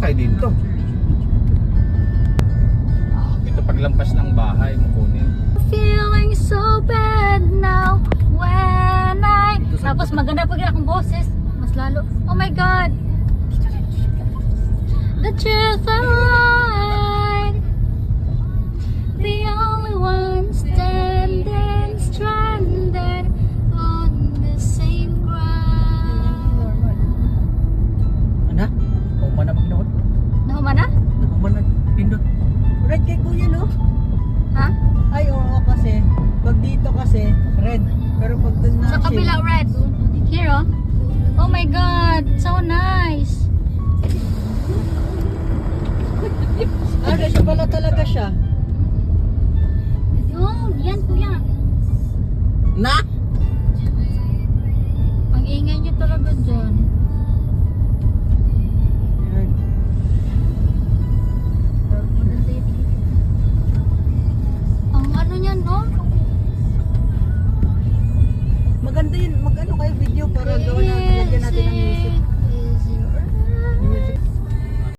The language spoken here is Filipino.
kayo dito. Ito paglampas ng bahay mo kunin. Feeling so bad now when I... Tapos maganda pag akong boses. Mas lalo. Oh my God! The truth and kay kuya no? Ha? Ay oo kasi. Pag dito kasi, red. Pero pag dun na Sa kabila red. Here oh. Oh my God! So nice! Ah, siya pala talaga siya. Yun, yan kuya. Na? Ang ingay niyo talaga dyan. No? Maganda yun. Mag ano kayo video para gawin natin